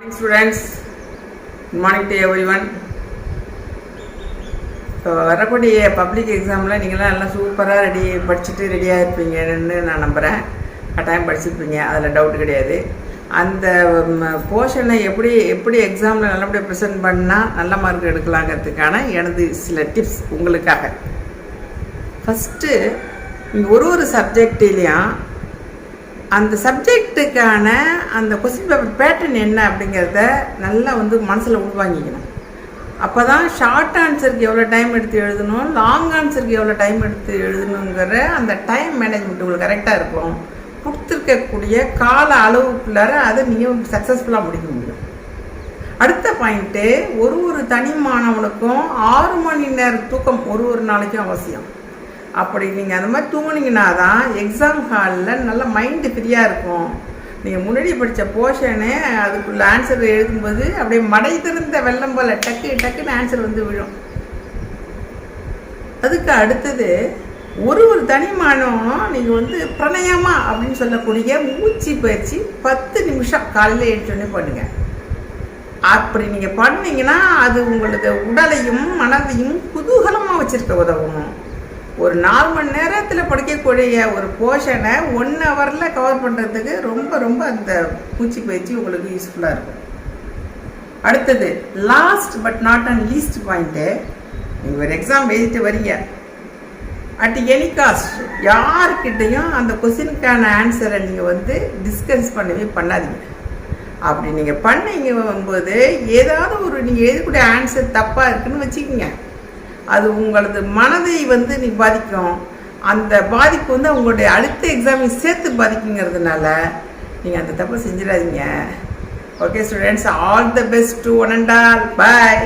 Morning students good morning to everyone so வரக்கூடிய public எக்ஸாமில் நீங்களாம் நல்லா சூப்பராக ரெடி படிச்சுட்டு ரெடியாக இருப்பீங்கன்னு நான் நம்புகிறேன் கட்டாயம் படிச்சிருப்பீங்க. அதில் டவுட் கிடையாது. அந்த போர்ஷனை எப்படி எப்படி எக்ஸாமில் நல்லபடியாக ப்ரெசென்ட் பண்ணால் நல்ல மார்க் எடுக்கலாங்கிறதுக்கான எனது சில டிப்ஸ் உங்களுக்காக. ஃபஸ்ட்டு ஒரு ஒரு சப்ஜெக்டிலையும் அந்த சப்ஜெக்ட்டுக்கான அந்த கொஸ்டின் பேப்பர் பேட்டர்ன் என்ன அப்படிங்கிறத நல்லா வந்து மனசில் உள்வாங்கிக்கணும். அப்போ தான் ஷார்ட் ஆன்சருக்கு எவ்வளோ டைம் எடுத்து எழுதணும் லாங் ஆன்சருக்கு எவ்வளோ டைம் எடுத்து எழுதணுங்கிற அந்த டைம் மேனேஜ்மெண்ட் உங்களுக்கு கரெக்டாக இருக்கும். கொடுத்துருக்கக்கூடிய கால அளவுக்குள்ளார அதை நீங்கள் சக்ஸஸ்ஃபுல்லாக முடிக்க முடியும். அடுத்த பாயிண்ட்டு ஒரு ஒரு தனி மாணவனுக்கும் ஆறு மணி நேரம் தூக்கம் ஒரு ஒரு நாளைக்கும் அவசியம். அப்படி நீங்கள் அந்த மாதிரி தூங்குனீங்கன்னா தான் எக்ஸாம் ஹாலில் நல்ல மைண்டு ஃப்ரீயாக இருக்கும். நீங்கள் முன்னாடி படித்த போர்ஷனு அதுக்குள்ள ஆன்சர் எழுதும்போது அப்படியே மடை திறந்த வெள்ளம் போல் டக்கு டக்குன்னு ஆன்சர் வந்து விழும். அதுக்கு அடுத்தது ஒரு ஒரு தனி மாணவனும் நீங்கள் வந்து பிரணயமா அப்படின்னு சொல்லக்கூடிய மூச்சு பயிற்சி பத்து நிமிஷம் காலையில் எழுந்தோடனே பண்ணுங்கள் அப்படி நீங்கள் பண்ணிங்கன்னா அது உங்களது உடலையும் மனதையும் குதூகலமாக வச்சுருக்க உதவும். ஒரு நாலு மணி நேரத்தில் படிக்கக்கூடிய ஒரு போர்ஷனை ஒன் ஹவரில் கவர் பண்ணுறதுக்கு ரொம்ப ரொம்ப அந்த பூச்சி பயிற்சி உங்களுக்கு யூஸ்ஃபுல்லாக இருக்கும். அடுத்தது last but not and least point நீங்கள் ஒரு எக்ஸாம் எழுதிட்டு வரீங்க. அட் எனி காஸ்ட் யார்கிட்டையும் அந்த கொஸ்டினுக்கான ஆன்சரை நீங்கள் வந்து டிஸ்கஸ் பண்ணவே பண்ணாதீங்க. அப்படி நீங்கள் பண்ணீங்க போது ஏதாவது ஒரு நீங்கள் எழுதக்கூடிய ஆன்சர் தப்பாக இருக்குன்னு வச்சுக்கோங்க. அது உங்களது மனதை வந்து நீ பாதிக்கும். அந்த பாதிப்பு வந்து உங்களுடைய அடுத்த எக்ஸாமை சேர்த்து பாதிக்குங்கிறதுனால நீங்கள் அந்த தப்பு செஞ்சிடாதீங்க. Okay students all the best to one and all bye